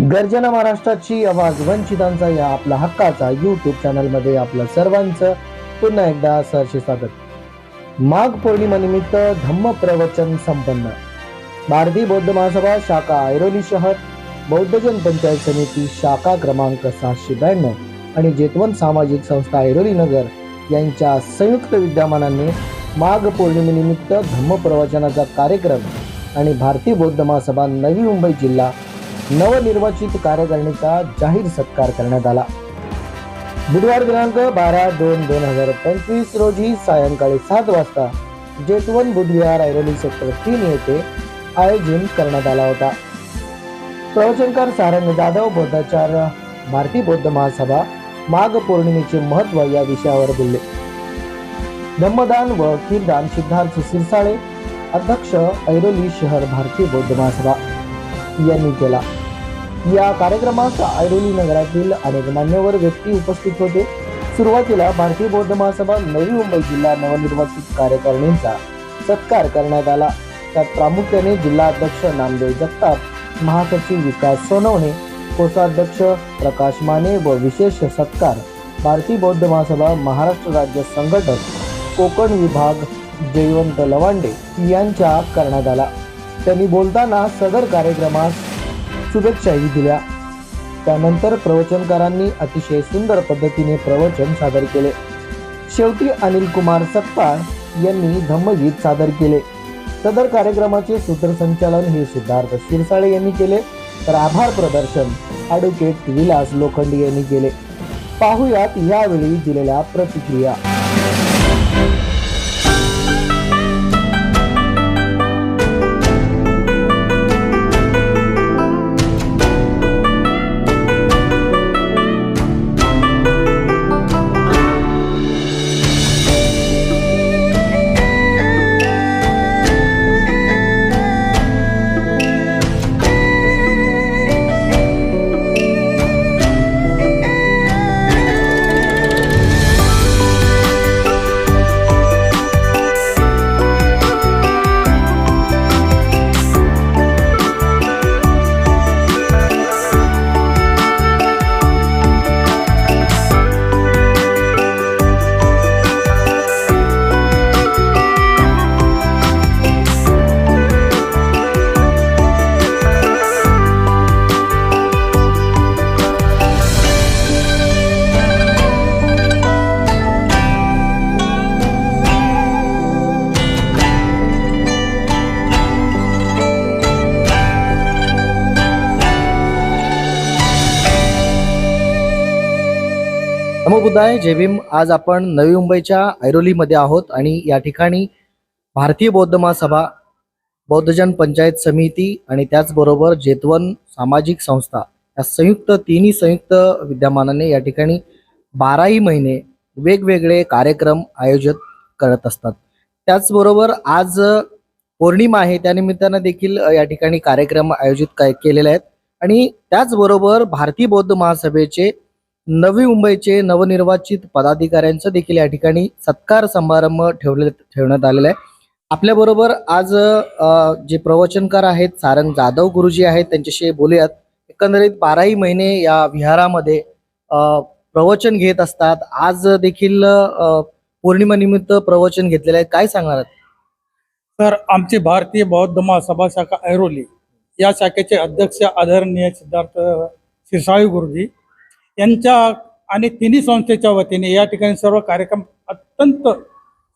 गर्जना महाराष्ट्राची आवाज वंचितांचा या आपला हक्काचा युट्यूब चॅनलमध्ये आपलं सर्वांचं पुन्हा एकदा सहर्षी स्वागत. माघ पौर्णिमानिमित्त धम्म प्रवचन संपन्न. भारतीय बौद्ध महासभा शाखा ऐरोली शहर बौद्धजन पंचायत समिती शाखा क्रमांक सातशे ब्याण्णव आणि जेतवन सामाजिक संस्था ऐरोली नगर यांच्या संयुक्त विद्यमानाने माघ पौर्णिमेनिमित्त धम्म प्रवचनाचा कार्यक्रम आणि भारतीय बौद्ध महासभा नवी मुंबई जिल्हा नवनिर्वाचित कार्यकारिणीचा जाहीर सत्कार करण्यात आला. बुधवार दिनांक बारा दोन दोन हजार पंचवीस रोजी सायंकाळी सात वाजता जेतवन बुधविहार ऐरोली सेक्टर तीन येथे आयोजन करण्यात आला होता. प्रवचनकार सारंग जाधव बौद्धाचार्य भारती बौद्ध महासभा माघ पौर्णिमेचे महत्त्व या विषयावर बोलले. धम्मदान व कीर्दान सिद्धार्थ सिरसाळे अध्यक्ष ऐरोली शहर भारतीय बौद्ध महासभा यांनी केला. या कार्यक्रमास ऐरोली नगरातील अनेक मान्यवर व्यक्ती उपस्थित होते. सुरुवातीला भारतीय बौद्ध महासभा नवी मुंबई जिल्हा नवनिर्वाचित कार्यकारिणींचा सत्कार करण्यात आला. त्यात प्रामुख्याने जिल्हा अध्यक्ष नामदेव जगताप महासचिव विकास सोनवणे कोषाध्यक्ष प्रकाश माने व विशेष सत्कार भारतीय बौद्ध महासभा महाराष्ट्र राज्य संघटक कोकण विभाग जयवंत लवांडे यांच्या करण्यात आला. त्यांनी बोलताना सदर कार्यक्रमास शुभेच्छाही दिल्या. त्यानंतर प्रवचनकारांनी अतिशय सुंदर पद्धतीने प्रवचन सादर केले. शेवटी अनिल कुमार सत्पाळ यांनी धम्मगीत सादर केले. सदर कार्यक्रमाचे सूत्रसंचालन हे सिद्धार्थ शिरसाळे यांनी केले. तर आभार प्रदर्शन ॲडव्होकेट विलास लोखंडी यांनी केले. पाहुयात यावेळी दिलेल्या प्रतिक्रिया. नमो बुद्धाय जय भीम. आज आपण नवी मुंबईच्या ऐरोलीमध्ये आहोत आणि या ठिकाणी भारतीय बौद्ध महासभा बौद्धजन पंचायत समिती आणि त्याचबरोबर जेतवन सामाजिक संस्था या संयुक्त तिन्ही संयुक्त विद्यमानाने या ठिकाणी बाराही महिने वेगवेगळे कार्यक्रम आयोजित करत असतात. त्याचबरोबर आज पौर्णिमा आहे त्यानिमित्तानं देखील या ठिकाणी कार्यक्रम आयोजित केलेले आहेत. आणि त्याचबरोबर भारतीय बौद्ध महासभेचे नवी मुंबईचे नवनिर्वाचित पदाधिकाऱ्यांचं देखील या ठिकाणी सत्कार समारंभ ठेवले ठेवण्यात आलेला आहे. आपल्याबरोबर आज जे प्रवचनकार आहेत सारंग जाधव गुरुजी आहेत त्यांच्याशी बोलूयात. एकंदरीत बाराही महिने या विहारामध्ये प्रवचन घेत असतात. आज देखील पौर्णिमानिमित्त पौर्णिमेनिमित्त प्रवचन घेतलेलं आहे. काय सांगणार आहात? तर आमची भारतीय बौद्ध महासभा शाखा ऐरोली या शाखेचे अध्यक्ष आदरणीय सिद्धार्थ शिरसाळी गुरुजी यांच्या आणि तिन्ही संस्थेच्या वतीने या ठिकाणी सर्व कार्यक्रम अत्यंत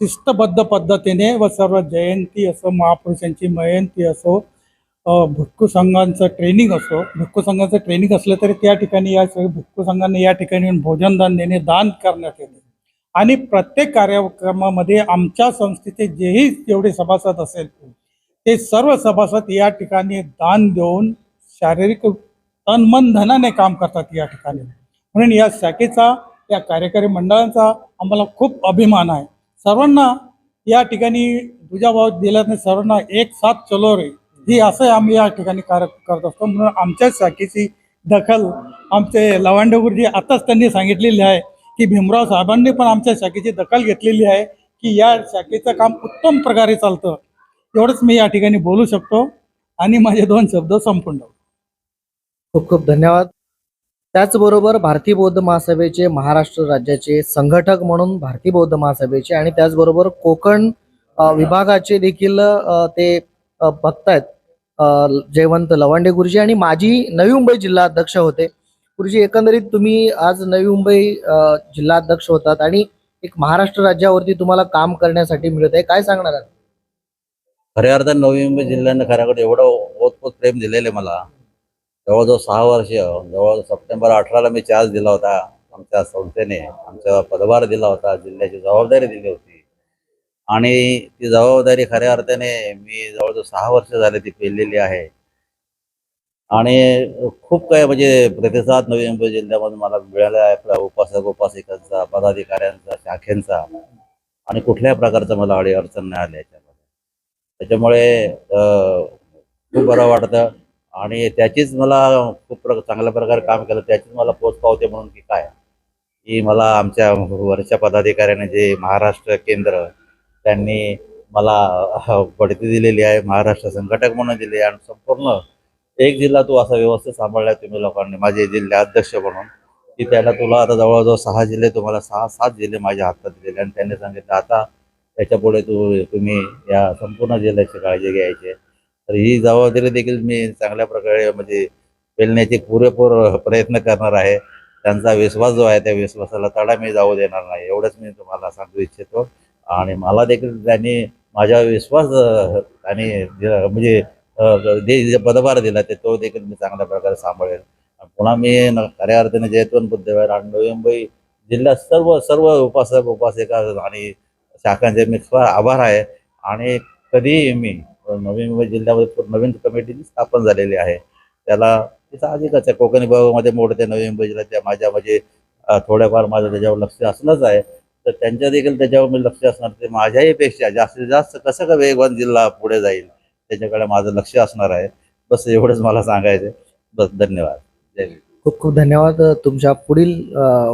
शिस्तबद्ध पद्धतीने व सर्व जयंती असो महापुरुषांची मयंती असो अ, भिक्खू संघांचं ट्रेनिंग असो भिक्खू संघाचं ट्रेनिंग असलं तरी त्या ठिकाणी या सगळ्या भिक्खू संघांनी या ठिकाणी येऊन भोजनदान देणे दान करण्यात येते. आणि प्रत्येक कार्यक्रमामध्ये आमच्या संस्थेचे जेही जेवढे सभासद असेल ते सर्व सभासद या ठिकाणी दान देऊन शारीरिक तन मन धनाने काम करतात या ठिकाणी. म्हणून या शाखेचा या कार्यकारी मंडळांचा आम्हाला खूप अभिमान आहे. सर्वांना या ठिकाणी दुजाभाव दिल्याने सर्वांना एक साथ चलो रे. ही असं आम्ही या ठिकाणी कार्य करत असतो. म्हणून आमच्या शाखेची दखल आमचे लवांडे गुरुजी आताच त्यांनी सांगितलेली आहे की भीमराव साहेबांनी पण आमच्या शाखेची दखल घेतलेली आहे की या शाखेचं काम उत्तम प्रकारे चालतं. एवढंच मी या ठिकाणी बोलू शकतो. आणि माझे दोन शब्द संपून खूप खूप धन्यवाद. त्याचबरोबर भारतीय बौद्ध महासभेचे महाराष्ट्र राज्याचे संघटक म्हणून भारतीय बौद्ध महासभेचे आणि त्याचबरोबर कोकण विभागाचे देखील ते भक्त बघतायत जयवंत लवांडे गुरुजी आणि माजी नवी मुंबई जिल्हा अध्यक्ष होते. गुरुजी एकंदरीत तुम्ही आज नवी मुंबई जिल्हा अध्यक्ष होतात आणि एक महाराष्ट्र राज्यावरती तुम्हाला काम करण्यासाठी मिळत आहे काय सांगणार आहात? खऱ्या अर्थाने नवी मुंबई जिल्ह्यानं खऱ्याकडे एवढं ओतपोत प्रेम दिलेलं आहे मला. जवळजवळ सहा वर्ष जवळ सप्टेंबर अठराला मी चार्ज दिला होता आमच्या संस्थेने आमचा पदभार दिला होता जिल्ह्याची जबाबदारी दिली होती. आणि ती जबाबदारी खऱ्या अर्थाने मी जवळजवळ सहा वर्ष झाले ती पेललेली आहे. आणि खूप काही म्हणजे प्रतिसाद नवी मुंबई जिल्ह्यामध्ये मला मिळाला आहे आपल्या उपासक उपासिकांचा पदाधिकाऱ्यांचा शाखेंचा. आणि कुठल्याही प्रकारचं मला अडी अडचण नाही आली याच्यामध्ये. त्याच्यामुळे खूप बरं वाटतं. आणि त्याचीच मला खूप प्र चांगल्या प्रकारे काम केलं त्याचीच मला पोच पावते म्हणून की काय की मला आमच्या वरच्या पदाधिकाऱ्याने जे महाराष्ट्र केंद्र त्यांनी मला बढती दिलेली आहे महाराष्ट्र संघटक म्हणून दिली आणि संपूर्ण एक जिल्हा तू असा व्यवस्थित सांभाळला तुम्ही लोकांनी माझे जिल्हाध्यक्ष म्हणून की त्याला तुला आता जवळजवळ सहा जिल्हे तुम्हाला सहा सात जिल्हे माझ्या हातात दिलेले आणि त्यांनी सांगितलं आता त्याच्यापुढे तू तुम्ही या संपूर्ण जिल्ह्याची काळजी घ्यायची आहे. तर ही जबाबदारी देखील मी चांगल्या प्रकारे म्हणजे पेलण्याचे पुरेपूर प्रयत्न करणार आहे. त्यांचा विश्वास जो आहे त्या विश्वासाला तडा मी जाऊ देणार नाही. एवढंच मी तुम्हाला सांगू इच्छितो. आणि मला देखील त्यांनी माझ्या विश्वास आणि म्हणजे जे जे पदभार दिला ते तो देखील मी चांगल्या प्रकारे सांभाळेल. पुन्हा मी खऱ्या अर्थाने जयतवन बुद्धवार आणि नवी मुंबई जिल्ह्यात सर्व सर्व उपासक उपासिका आणि शाखांचे मी आभार आहे. आणि कधीही मी नवी मुंबई म्हणजे जिल्ह्यामध्ये नवीन कमिटीची स्थापन झालेली आहे. त्याला ते साहजिकच आहे. कोकणी विभागामध्ये मोडते नवी मुंबई जिल्ह्यात म्हणजे त्या माझ्या म्हणजे थोड्याफार माझं त्याच्यावर लक्ष असलंच आहे. तर त्यांच्या देखील त्याच्यावर मी लक्ष असणार. ते माझ्याही पेक्षा जास्तीत जास्त कसं का वेगवान जिल्हा पुढे जाईल? त्याच्याकडे माझं लक्ष असणार आहे. बस एवढंच मला सांगायचं आहे. बस धन्यवाद. जय खूप खूप धन्यवाद. तुमच्या पुढील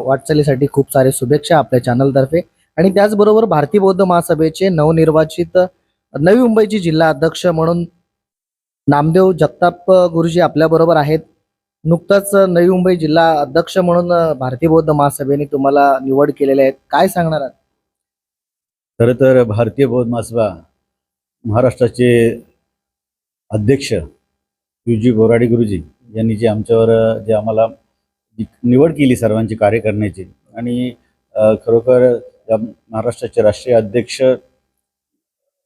वाटचालीसाठी खूप सारे शुभेच्छा आपल्या चॅनलतर्फे आणि त्याचबरोबर भारतीय बौद्ध महासभेचे नवनिर्वाचित नवी मुंबईची जिल्हा अध्यक्ष म्हणून नामदेव जगताप गुरुजी आपल्याबरोबर आहेत. नुकताच नवी मुंबई जिल्हा अध्यक्ष म्हणून भारतीय बौद्ध महासभेने तुम्हाला निवड केलेले आहेत काय सांगणार आहात? खरं तर भारतीय बौद्ध महासभा महाराष्ट्राचे अध्यक्ष युजी जी बोराडे गुरुजी यांनी जे आमच्यावर जे आम्हाला निवड केली सर्वांची कार्य करण्याची आणि खरोखर महाराष्ट्राचे राष्ट्रीय अध्यक्ष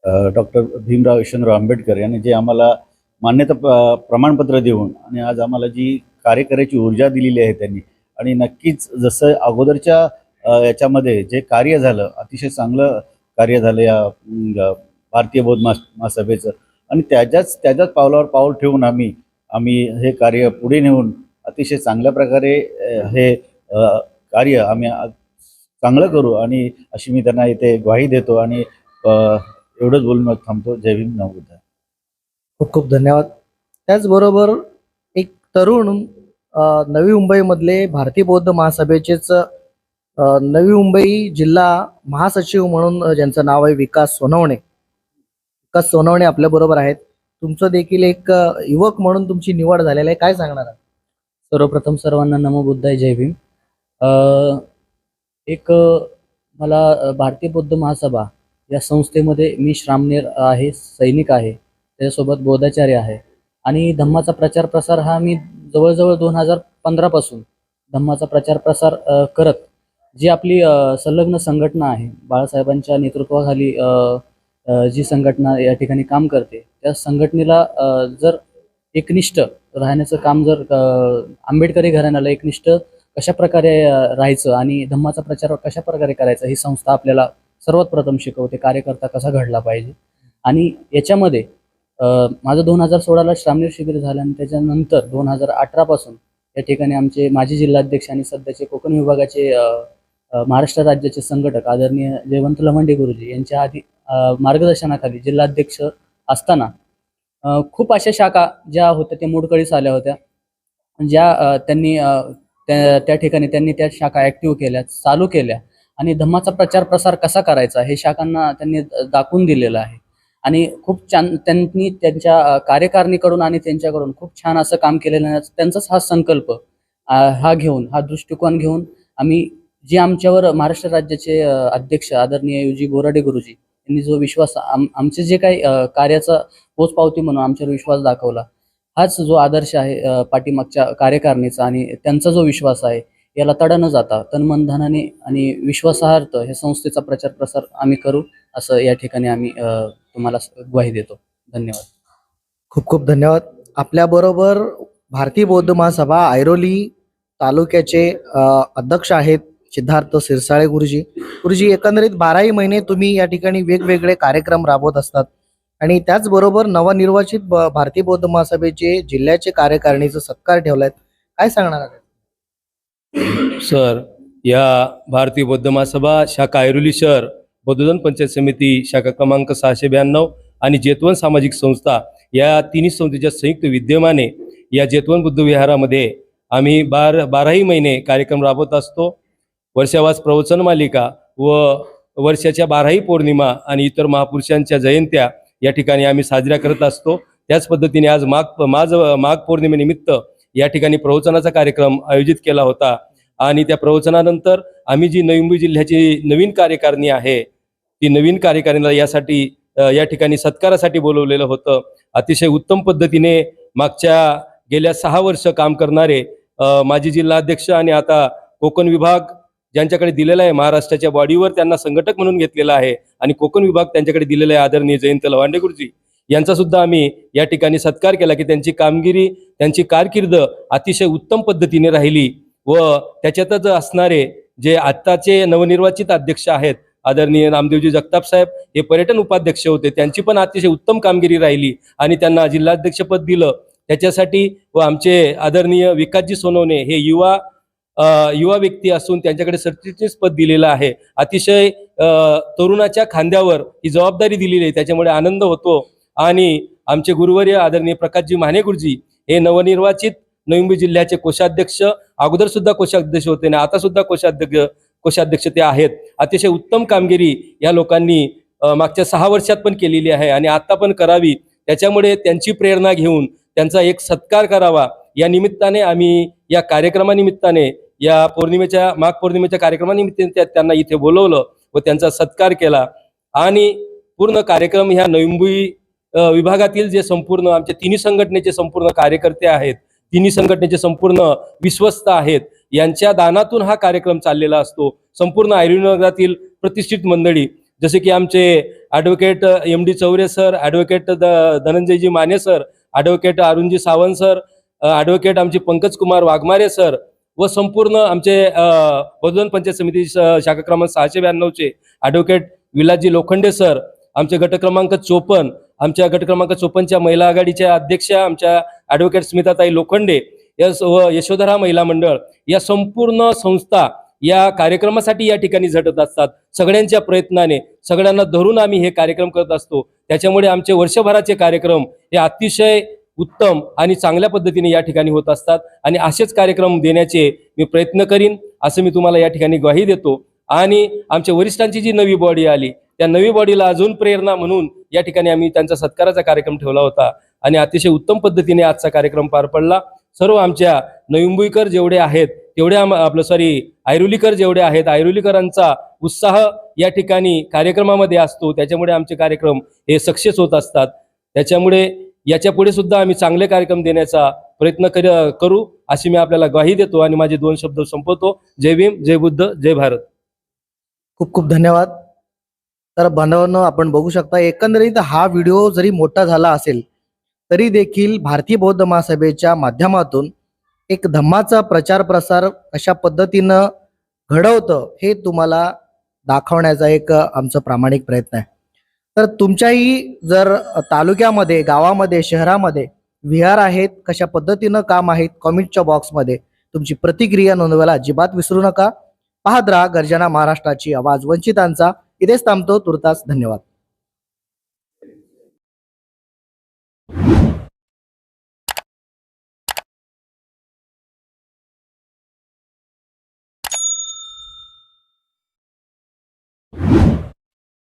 डॉक्टर भीमराव यशवंतराव आंबेडकर यांनी जे आम्हाला मान्यता प- प्रमाणपत्र देऊन आणि आज आम्हाला जी कार्य करायची ऊर्जा दिलेली आहे त्यांनी आणि नक्कीच जसं अगोदरच्या याच्यामध्ये जे कार्य झालं अतिशय चांगलं कार्य झालं या भारतीय बौद्ध महा महासभेचं आणि त्याच्याच त्याच्याच पावलावर पाऊल ठेवून आम्ही आम्ही हे कार्य पुढे नेऊन अतिशय चांगल्या प्रकारे हे कार्य आम्ही चांगलं करू आणि अशी मी त्यांना इथे ग्वाही देतो आणि एवढंच बोलून मग थांबतो. जय भीम नवबुद्ध खूप खूप धन्यवाद. त्याचबरोबर एक तरुण नवी मुंबईमधले भारतीय बौद्ध महासभेचेच नवी मुंबई जिल्हा महासचिव म्हणून ज्यांचं नाव आहे विकास सोनवणे. विकास सोनवणे आपल्या बरोबर आहेत. तुमचं देखील एक युवक म्हणून तुमची निवड झालेली आहे. काय सांगणार? सर्वप्रथम सर्वांना नमो बुद्धाय जय भीम. अ, एक मला भारतीय बौद्ध महासभा या संस्थेमध्ये मी श्रामनेर आहे सैनिक आहे त्याच्यासोबत बोधाचार्य आहे. आणि धम्माचा प्रचार प्रसार हा मी जवळजवळ दोन हजार पंधरापासून धम्माचा प्रचार प्रसार करत जी आपली संलग्न संघटना आहे. बाळासाहेबांच्या नेतृत्वाखाली जी संघटना या ठिकाणी काम करते त्या संघटनेला जर एकनिष्ठ राहण्याचं काम जर आंबेडकरी घराण्याला एकनिष्ठ कशा प्रकारे राहायचं आणि धम्माचा प्रचार कशा प्रकारे करायचा ही संस्था आपल्याला सर्वात प्रथम शिकवते कार्यकर्ता कसा घडला पाहिजे. आणि याच्यामध्ये माझं दोन हजार सोळाला श्रामणीर शिबिर झालं आणि त्याच्यानंतर दोन हजार अठरापासून या ठिकाणी आमचे माजी जिल्हाध्यक्ष आणि सध्याचे कोकण विभागाचे महाराष्ट्र राज्याचे संघटक आदरणीय जयवंत लवंडे गुरुजी यांच्या आधी मार्गदर्शनाखाली जिल्हाध्यक्ष असताना खूप अशा शाखा ज्या होत्या त्या मोडकळीस आल्या होत्या. ज्या त्यांनी त्या त्या ठिकाणी त्यांनी त्या शाखा ॲक्टिव्ह केल्या चालू केल्या. आणि धम्माचा प्रचार प्रसार कसा करायचा हे शाखांना त्यांनी दाखवून दिलेलं आहे. आणि खूप छान त्यांनी त्यांच्या कार्यकारणीकडून आणि त्यांच्याकडून खूप छान असं काम केलेलं त्यांचाच हा संकल्प हा घेऊन हा दृष्टिकोन घेऊन आम्ही जे आमच्यावर महाराष्ट्र राज्याचे अध्यक्ष आदरणीय युजी बोराडे गुरुजी यांनी जो विश्वास आम आमचे जे काही कार्याचा पोचपावती म्हणून आमच्यावर विश्वास दाखवला हाच जो आदर्श आहे पाठीमागच्या कार्यकारिणीचा आणि त्यांचा जो विश्वास आहे याला तडा न जाता तनमन धनाने आणि विश्वासार्थ हे संस्थेचा प्रचार प्रसार आम्ही करू असं या ठिकाणी आम्ही तुम्हाला ग्वाही देतो. धन्यवाद. खूप खूप धन्यवाद. आपल्याबरोबर भारतीय बौद्ध महासभा ऐरोली तालुक्याचे अध्यक्ष आहेत सिद्धार्थ सिरसाळे गुरुजी. गुरुजी एकंदरीत बाराही महिने तुम्ही या ठिकाणी वेगवेगळे कार्यक्रम राबवत असतात आणि त्याचबरोबर नवनिर्वाचित भारतीय बौद्ध महासभेचे जिल्ह्याचे कार्यकारिणीचा सत्कार ठेवलाय. काय सांगणार सर या भारतीय बौद्ध महासभा शाखा ऐरोली शहर बौद्धधन पंचायत समिती शाखा क्रमांक सहाशे ब्याण्णव आणि जेतवन सामाजिक संस्था या तिन्ही संस्थेच्या संयुक्त विद्यमाने या जेतवन बुद्ध विहारामध्ये आम्ही बार बाराही महिने कार्यक्रम राबवत असतो. वर्षावास प्रवचन मालिका व वर्षाच्या बाराही पौर्णिमा आणि इतर महापुरुषांच्या जयंत्या या ठिकाणी आम्ही साजऱ्या करत असतो. त्याच पद्धतीने आज माघ माज माघ पौर्णिमेनिमित्त या ठिकाणी प्रवचनाचा कार्यक्रम आयोजित केला होता. आणि त्या प्रवचनानंतर आम्ही जी नवी मुंबई जिल्ह्याची नवीन कार्यकारिणी आहे ती नवीन कार्यकारिणीला यासाठी या ठिकाणी सत्कारासाठी बोलवलेलं होतं. अतिशय उत्तम पद्धतीने मागच्या गेल्या सहा वर्ष काम करणारे माजी जिल्हाध्यक्ष आणि आता कोकण विभाग ज्यांच्याकडे दिलेला आहे महाराष्ट्राच्या बॉडीवर त्यांना संघटक म्हणून घेतलेला आहे आणि कोकण विभाग त्यांच्याकडे दिलेला आहे आदरणीय जयंत लवांडे गुरुजी यांचा सुद्धा आम्ही या ठिकाणी सत्कार केला की त्यांची कामगिरी त्यांची कारकीर्द अतिशय उत्तम पद्धतीने राहिली व त्याच्यातच असणारे जे आत्ताचे नवनिर्वाचित अध्यक्ष आहेत आदरणीय नामदेवजी जगताप साहेब हे पर्यटन उपाध्यक्ष होते. त्यांची पण अतिशय उत्तम कामगिरी राहिली आणि त्यांना जिल्हाध्यक्षपद दिलं. त्याच्यासाठी व आमचे आदरणीय विकासजी सोनवणे हे युवा युवा व्यक्ती असून त्यांच्याकडे सरचिटणीस पद दिलेलं आहे. अतिशय तरुणाच्या खांद्यावर ही जबाबदारी दिलेली आहे. त्याच्यामुळे आनंद होतो. आणि आमचे गुरुवर्य आदरणीय प्रकाशजी माने गुरुजी हे नवनिर्वाचित नवी जिल्ह्याचे कोषाध्यक्ष अगोदर सुद्धा कोषाध्यक्ष होते आणि आता सुद्धा कोषाध्यक्ष कोषाध्यक्ष ते आहेत. अतिशय उत्तम कामगिरी या लोकांनी मागच्या सहा वर्षात पण केलेली आहे आणि आता पण करावी. त्याच्यामुळे त्यांची प्रेरणा घेऊन त्यांचा एक सत्कार करावा. या निमित्ताने आम्ही या कार्यक्रमानिमित्ताने या पौर्णिमेच्या माघ पौर्णिमेच्या कार्यक्रमानिमित्ताने त्यांना इथे बोलवलं व त्यांचा सत्कार केला. आणि पूर्ण कार्यक्रम ह्या नवी विभागातील जे संपूर्ण आमच्या तिन्ही संघटनेचे संपूर्ण कार्यकर्ते आहेत तिन्ही संघटनेचे संपूर्ण विश्वस्त आहेत यांच्या दानातून हा कार्यक्रम चाललेला असतो. संपूर्ण आयुर्वेदातील प्रतिष्ठित मंडळी जसे की आमचे advocate M D Chaure sir advocate the- धनंजयजी माने सर ॲडव्होकेट अरुणजी सावंत सर ॲडव्होकेट आमचे पंकज कुमार वाघमारे सर व संपूर्ण आमचे अ, पंचायत समिती शाखा क्रमांक सहाशे ब्याण्णवचे ॲडव्होकेट विलासजी लोखंडे सर आमचे गट क्रमांक चोपन्न आमच्या गट क्रमांक चोपन्नच्या महिला आघाडीच्या अध्यक्षा आमच्या ॲडव्होकेट स्मिताताई लोखंडे या यशोधरा महिला मंडळ या संपूर्ण संस्था या कार्यक्रमासाठी या ठिकाणी झटत असतात. सगळ्यांच्या प्रयत्नाने सगळ्यांना धरून आम्ही हे कार्यक्रम करत असतो. त्याच्यामुळे आमचे वर्षभराचे कार्यक्रम हे अतिशय उत्तम आणि चांगल्या पद्धतीने या ठिकाणी होत असतात आणि असेच कार्यक्रम देण्याचे मी प्रयत्न करीन असं मी तुम्हाला या ठिकाणी ग्वाही देतो. आणि आमच्या वरिष्ठांची जी नवी बॉडी आली त्या नवी बॉडीला अजून प्रेरणा म्हणून या ठिकाणी आम्ही त्यांचा सत्काराचा कार्यक्रम ठेवला होता. आणि अतिशय उत्तम पद्धतीने आजचा कार्यक्रम पार पडला. सर्व आमच्या नवी जेवढे आहेत तेवढे आम आपलं सॉरी ऐरोलीकर जेवढे आहेत ऐरोलीकरांचा उत्साह या ठिकाणी कार्यक्रमामध्ये असतो. त्याच्यामुळे आमचे कार्यक्रम हे सक्सेस होत असतात. त्याच्यामुळे याच्यापुढे सुद्धा आम्ही चांगले कार्यक्रम देण्याचा प्रयत्न कर करू अशी मी आपल्याला ग्वाही देतो. आणि माझे दोन शब्द संपवतो. जय भीम जय बुद्ध जय भारत. खूप खूप धन्यवाद. तर बांधवांनो आपण बघू शकता एकंदरीत हा व्हिडिओ जरी मोठा झाला असेल तरी देखील भारतीय बौद्ध महासभेच्या माध्यमातून एक धम्माचा प्रचार प्रसार कशा पद्धतीनं घडवतं हे तुम्हाला दाखवण्याचा एक आमचा प्रामाणिक प्रयत्न आहे. तर तुमच्याही जर तालुक्यामध्ये गावामध्ये शहरामध्ये विहार आहेत कशा पद्धतीनं काम आहेत कॉमेंटच्या बॉक्समध्ये तुमची प्रतिक्रिया नोंदवायला अजिबात विसरू नका. पाहत राहा गर्जना महाराष्ट्राची आवाज वंचितांचा. इथेच थांबतो. तुर्तास धन्यवाद.